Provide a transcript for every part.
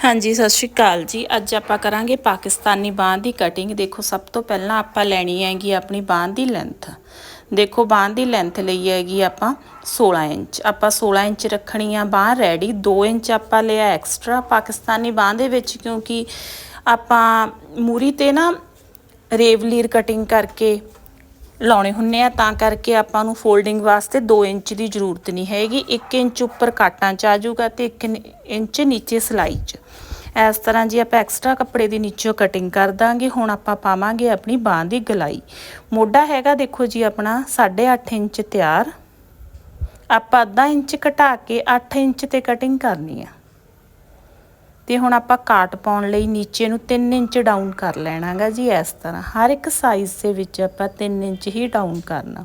ਹਾਂਜੀ, ਸਤਿ ਸ਼੍ਰੀ ਅਕਾਲ ਜੀ। ਅੱਜ ਆਪਾਂ ਕਰਾਂਗੇ ਪਾਕਿਸਤਾਨੀ ਬਾਂਹ ਦੀ ਕਟਿੰਗ ਦੇਖੋ, ਸਭ ਤੋਂ ਪਹਿਲਾਂ ਆਪਾਂ ਲੈਣੀ ਹੈਗੀ ਆਪਣੀ ਬਾਂਹ ਦੀ ਲੈਂਥ ਦੇਖੋ, ਬਾਂਹ ਦੀ ਲੈਂਥ ਲਈ ਹੈਗੀ ਆਪਾਂ 16 ਇੰਚ। ਆਪਾਂ 16 ਇੰਚ ਰੱਖਣੀ ਆ ਬਾਂਹ ਰੈਡੀ 2 ਇੰਚ ਆਪਾਂ ਲਿਆ ਐਕਸਟਰਾ ਪਾਕਿਸਤਾਨੀ ਬਾਂਹ ਦੇ ਵਿੱਚ ਕਿਉਂਕਿ ਆਪਾਂ ਮੂਰੀ ਤੇ ਨਾ ਰੇਵਲੀਰ ਕਟਿੰਗ ਕਰਕੇ ਲਾਉਣੇ ਹੁੰਨੇ ਆ, ਤਾਂ ਕਰਕੇ ਆਪਾਂ ਨੂੰ ਫੋਲਡਿੰਗ ਵਾਸਤੇ 2 ਇੰਚ ਦੀ ਜ਼ਰੂਰਤ ਨਹੀਂ ਹੈਗੀ। 1 ਇੰਚ ਉੱਪਰ ਕਾਟਾਂ ਚ ਆ ਜਾਊਗਾ ਤੇ 1 ਇੰਚ ਨੀਚੇ ਸਲਾਈ ਚ। ਇਸ ਤਰ੍ਹਾਂ ਜੀ ਆਪਾਂ ਐਕਸਟਰਾ ਕੱਪੜੇ ਦੀ ਨੀਚੋਂ ਕਟਿੰਗ ਕਰ ਦਾਂਗੇ, ਹੁਣ ਆਪਾਂ ਪਾਵਾਂਗੇ ਆਪਣੀ ਬਾਹ ਦੀ ਗਲਾਈ। ਮੋਢਾ ਹੈਗਾ ਦੇਖੋ ਜੀ ਆਪਣਾ 8.5 ਇੰਚ ਤਿਆਰ। ਆਪਾਂ ਅੱਧਾ ਇੰਚ ਘਟਾ ਕੇ 8 ਇੰਚ ਤੇ ਕਟਿੰਗ ਕਰਨੀ ਆ। ਤੇ ਹੁਣ ਆਪਾਂ ਕਾਟ ਪਾਉਣ ਲਈ ਨੀਚੇ ਨੂੰ 3 ਇੰਚ ਡਾਊਨ ਕਰ ਲੈਣਾਗਾ ਜੀ ਇਸ ਤਰ੍ਹਾਂ। ਹਰ ਇੱਕ ਸਾਈਜ਼ ਦੇ ਵਿੱਚ ਆਪਾਂ 3 ਇੰਚ ਹੀ ਡਾਊਨ ਕਰਨਾ।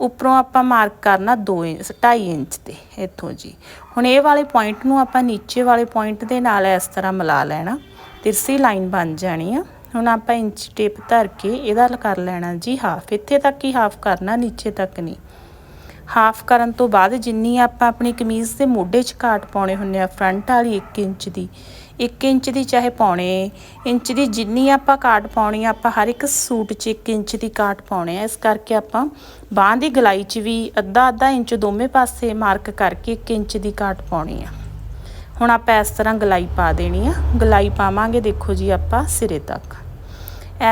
ਉੱਪਰੋਂ ਆਪਾਂ ਮਾਰਕ ਕਰਨਾ 2 ਇੰਚ 2.5 ਇੰਚ ਤੇ, ਇੱਥੋਂ ਜੀ। ਹੁਣ ਇਹ ਵਾਲੇ ਪੁਆਇੰਟ ਨੂੰ ਆਪਾਂ ਨੀਚੇ ਵਾਲੇ ਪੁਆਇੰਟ ਦੇ ਨਾਲ ਇਸ ਤਰ੍ਹਾਂ ਮਿਲਾ ਲੈਣਾ। ਤਿਰਸੀ ਲਾਈਨ ਬਣ ਜਾਣੀ ਆ। ਹੁਣ ਆਪਾਂ ਇੰਚ ਟੇਪ ਧਰ ਕੇ ਇਹਦਾ ਕਰ ਲੈਣਾ ਜੀ ਹਾਫ ਇੱਥੇ ਤੱਕ ਹੀ ਹਾਫ ਕਰਨਾ, ਨੀਚੇ ਤੱਕ ਨਹੀਂ। ਹਾਫ ਕਰਨ ਤੋਂ ਬਾਅਦ ਜਿੰਨੀ ਆਪਾਂ ਆਪਣੀ ਕਮੀਜ਼ ਦੇ ਮੋਢੇ 'ਚ ਕਾਟ ਪਾਉਣੇ ਹੁੰਨੇ ਆ ਫਰੰਟ ਵਾਲੀ 1 ਇੰਚ ਦੀ। 1 ਇੰਚ ਦੀ ਚਾਹੇ ਪਾਉਣੇ, ਇੰਚ ਦੀ ਜਿੰਨੀ ਆਪਾਂ ਕਾਟ ਪਾਉਣੀ ਆ, ਆਪਾਂ ਹਰ ਇੱਕ ਸੂਟ 'ਚ 1 ਇੰਚ ਦੀ ਕਾਟ ਪਾਉਣੇ ਆ। ਇਸ ਕਰਕੇ ਆਪਾਂ ਬਾਹਾਂ ਦੀ ਗਲਾਈ 'ਚ ਵੀ ਅੱਧਾ ਅੱਧਾ ਇੰਚ ਦੋਵੇਂ ਪਾਸੇ ਮਾਰਕ ਕਰਕੇ 1 ਇੰਚ ਦੀ ਕਾਟ ਪਾਉਣੀ ਆ। ਹੁਣ ਆਪਾਂ ਇਸ ਤਰ੍ਹਾਂ ਗਲਾਈ ਪਾ ਦੇਣੀ ਆ। ਗਲਾਈ ਪਾਵਾਂਗੇ ਦੇਖੋ ਜੀ ਆਪਾਂ ਸਿਰੇ ਤੱਕ।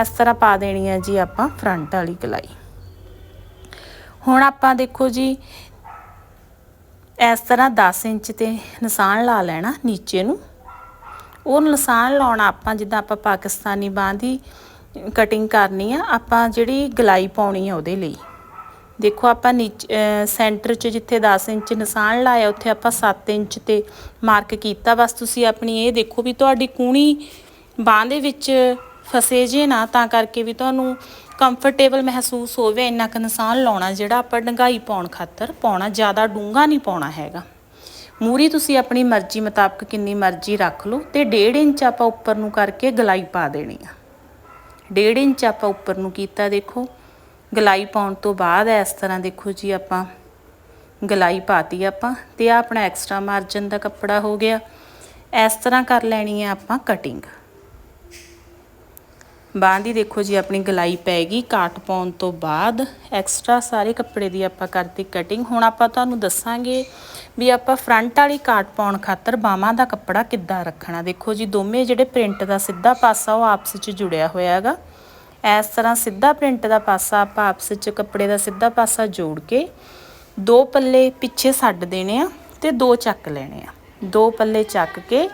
ਇਸ ਤਰ੍ਹਾਂ ਪਾ ਦੇਣੀ ਆ ਜੀ ਆਪਾਂ ਫਰੰਟ ਵਾਲੀ ਗਲਾਈ। ਹੁਣ ਆਪਾਂ ਦੇਖੋ ਜੀ, ਇਸ ਤਰ੍ਹਾਂ 10 ਇੰਚ ਤੇ ਨਿਸ਼ਾਨ ਲਾ ਲੈਣਾ ਨੀਚੇ ਨੂੰ। ਉਹ ਨਿਸ਼ਾਨ ਲਾਉਣਾ ਆਪਾਂ ਜਿੱਦਾਂ ਆਪਾਂ ਪਾਕਿਸਤਾਨੀ ਬਾਂਹ ਦੀ ਕਟਿੰਗ ਕਰਨੀ ਆ, ਆਪਾਂ ਜਿਹੜੀ ਗਲਾਈ ਪਾਉਣੀ ਆ ਉਹਦੇ ਲਈ। ਦੇਖੋ ਆਪਾਂ ਨੀਚੇ ਸੈਂਟਰ 'ਚ ਜਿੱਥੇ 10 ਇੰਚ ਨਿਸ਼ਾਨ ਲਾਇਆ, ਉੱਥੇ ਆਪਾਂ 7 ਇੰਚ ਤੇ ਮਾਰਕ ਕੀਤਾ। ਬਸ ਤੁਸੀਂ ਆਪਣੀ ਇਹ ਦੇਖੋ ਵੀ ਤੁਹਾਡੀ ਕੂਣੀ ਬਾਂਹ ਦੇ ਵਿੱਚ ਫਸੇ ਜੇ ਨਾ, ਤਾਂ ਕਰਕੇ ਵੀ ਤੁਹਾਨੂੰ ਕੰਫਰਟੇਬਲ ਮਹਿਸੂਸ ਹੋਵੇ, ਇੰਨਾ ਕੁ ਨਿਸ਼ਾਨ ਲਾਉਣਾ ਜਿਹੜਾ ਆਪਾਂ ਡੰਗਾਈ ਪਾਉਣ ਖਾਤਰ ਪਾਉਣਾ, ਜ਼ਿਆਦਾ ਡੂੰਘਾ ਨਹੀਂ ਪਾਉਣਾ ਹੈਗਾ। ਮੂਰੀ ਤੁਸੀਂ ਆਪਣੀ ਮਰਜ਼ੀ ਮੁਤਾਬਕ ਕਿੰਨੀ ਮਰਜ਼ੀ ਰੱਖ ਲਓ ਤੇ 1.5 ਇੰਚ ਆਪਾਂ ਉੱਪਰ ਨੂੰ ਕਰਕੇ ਗਲਾਈ ਪਾ ਦੇਣੀ ਆ। 1.5 ਇੰਚ ਆਪਾਂ ਉੱਪਰ ਨੂੰ ਕੀਤਾ ਦੇਖੋ, ਗਲਾਈ ਪਾਉਣ ਤੋਂ ਬਾਅਦ ਇਸ ਤਰ੍ਹਾਂ ਦੇਖੋ ਜੀ ਆਪਾਂ ਗਲਾਈ ਪਾਤੀ ਆਪਾਂ ਤੇ ਆ ਆਪਣਾ ਐਕਸਟਰਾ ਮਾਰਜਨ ਦਾ ਕੱਪੜਾ ਹੋ ਗਿਆ। ਇਸ ਤਰ੍ਹਾਂ ਕਰ ਲੈਣੀ ਹੈ ਆਪਾਂ ਕਟਿੰਗ ਬਾਂਹ ਦੀ ਦੇਖੋ ਜੀ, ਆਪਣੀ ਗਲਾਈ ਪੈ ਗਈ ਕਾਟ ਪਾਉਣ ਤੋਂ ਬਾਅਦ ਐਕਸਟਰਾ ਸਾਰੇ ਕੱਪੜੇ ਦੀ ਆਪਾਂ ਕਰਤੀ ਕਟਿੰਗ ਹੁਣ ਆਪਾਂ ਤੁਹਾਨੂੰ ਦੱਸਾਂਗੇ ਵੀ ਆਪਾਂ ਫਰੰਟ ਵਾਲੀ ਕਾਟ ਪਾਉਣ ਖਾਤਰ ਬਾਹਾਂ ਦਾ ਕੱਪੜਾ ਕਿੱਦਾਂ ਰੱਖਣਾ। ਦੇਖੋ ਜੀ, ਦੋਵੇਂ ਜਿਹੜੇ ਪ੍ਰਿੰਟ ਦਾ ਸਿੱਧਾ ਪਾਸਾ ਉਹ ਆਪਸ ਵਿੱਚ ਜੁੜਿਆ ਹੋਇਆ ਹੈਗਾ। ਇਸ ਤਰ੍ਹਾਂ ਸਿੱਧਾ ਪ੍ਰਿੰਟ ਦਾ ਪਾਸਾ ਆਪਾਂ ਆਪਸ ਵਿੱਚ ਕੱਪੜੇ ਦਾ ਸਿੱਧਾ ਪਾਸਾ ਜੋੜ ਕੇ ਦੋ ਪੱਲੇ ਪਿੱਛੇ ਛੱਡ ਦੇਣੇ ਆ ਤੇ ਦੋ ਚੱਕ ਲੈਣੇ ਆ। ਦੋ ਪੱਲੇ ਚੱਕ ਕੇ